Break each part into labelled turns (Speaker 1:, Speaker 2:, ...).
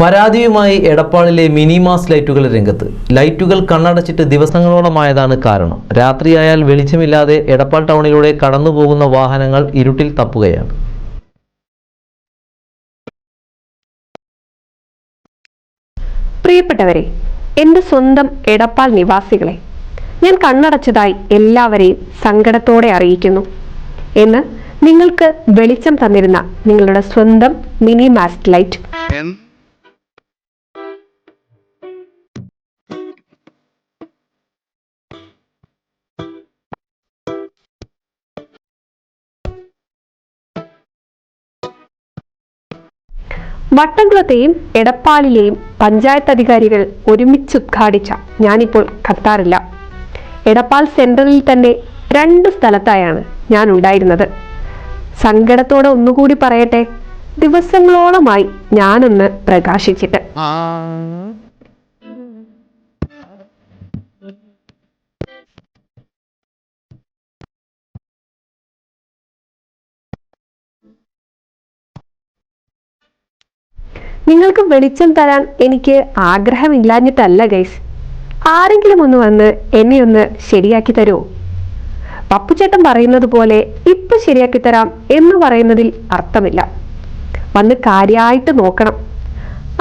Speaker 1: പരാതിയുമായി എടപ്പാളിലെ mini mass ലൈറ്റുകൾ രംഗത്ത്. ലൈറ്റുകൾ കണ്ണടച്ചിട്ട് ദിവസങ്ങളോളമായതാണ് കാരണം. രാത്രിയായാൽ വെളിച്ചമില്ലാതെ എടപ്പാൾ ടൗണിലൂടെ കടന്നുപോകുന്ന വാഹനങ്ങൾ ഇരുട്ടിൽ തപ്പുകയാണ്.
Speaker 2: പ്രിയപ്പെട്ടവരെ എന്റെ സ്വന്തം എടപ്പാൾ നിവാസികളെ ഞാൻ കണ്ണടച്ചതായി എല്ലാവരെയും സങ്കടത്തോടെ അറിയിക്കുന്നു. എന്ന് നിങ്ങൾക്ക് വെളിച്ചം തന്നിരുന്ന നിങ്ങളുടെ സ്വന്തം മിനി മാസ്റ്റ് ലൈറ്റ് വട്ടംകുളത്തെയും എടപ്പാളിലെയും പഞ്ചായത്ത് അധികാരികൾ ഒരുമിച്ച് ഉദ്ഘാടിച്ച ഞാനിപ്പോൾ ഖത്താറില്ല. എടപ്പാൾ സെൻട്രലിൽ തന്നെ രണ്ട് സ്ഥലത്തായാണ് ഞാൻ ഉണ്ടായിരുന്നത് സങ്കടത്തോടെ ഒന്നുകൂടി പറയട്ടെ ദിവസങ്ങളോളമായി ഞാനൊന്ന് പ്രകാശിച്ചിട്ട്. നിങ്ങൾക്ക് വെളിച്ചം തരാൻ എനിക്ക് ആഗ്രഹമില്ലാഞ്ഞിട്ടല്ല ഗൈസ്. ആരെങ്കിലും ഒന്ന് വന്ന് എന്നെ ഒന്ന് ശരിയാക്കി തരുമോ പപ്പുചേട്ടൻ പറയുന്നത് പോലെ ഇപ്പൊ ശരിയാക്കി തരാം എന്ന് പറയുന്നതിൽ അർത്ഥമില്ല. വന്ന് കാര്യമായിട്ട് നോക്കണം.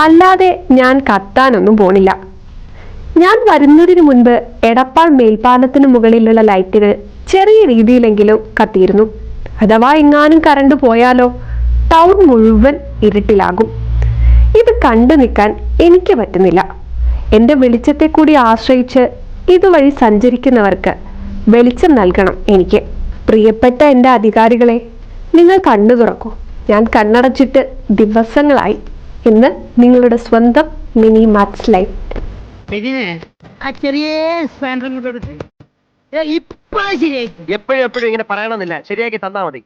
Speaker 2: അല്ലാതെ ഞാൻ കത്താനൊന്നും പോണില്ല. ഞാൻ വരുന്നതിന് മുൻപ് എടപ്പാൾ മേൽപ്പാലത്തിന് മുകളിലുള്ള ലൈറ്റുകൾ ചെറിയ രീതിയിലെങ്കിലും കത്തിയിരുന്നു. അഥവാ എങ്ങാനും കറണ്ട് പോയാലോ ടൗൺ മുഴുവൻ ഇരുട്ടിലാകും. ഇത് കണ്ടു നിൽക്കാൻ എനിക്ക് പറ്റുന്നില്ല. എന്റെ വെളിച്ചത്തെ കൂടി ആശ്രയിച്ച് ഇതുവഴി സഞ്ചരിക്കുന്നവർക്ക് വെളിച്ചം നൽകണം എനിക്ക്. പ്രിയപ്പെട്ട എന്റെ അധികാരികളെ നിങ്ങൾ കണ്ണു തുറക്കൂ. ഞാൻ കണ്ണടച്ചിട്ട് ദിവസങ്ങളായി ഇന്ന് നിങ്ങളുടെ സ്വന്തം മിനി മാത്സ് ലൈഫ്.
Speaker 3: എപ്പോഴും എപ്പോഴും ഇങ്ങനെ പറയണമെന്നില്ല. ശരിയാക്കി തന്നാ മതി.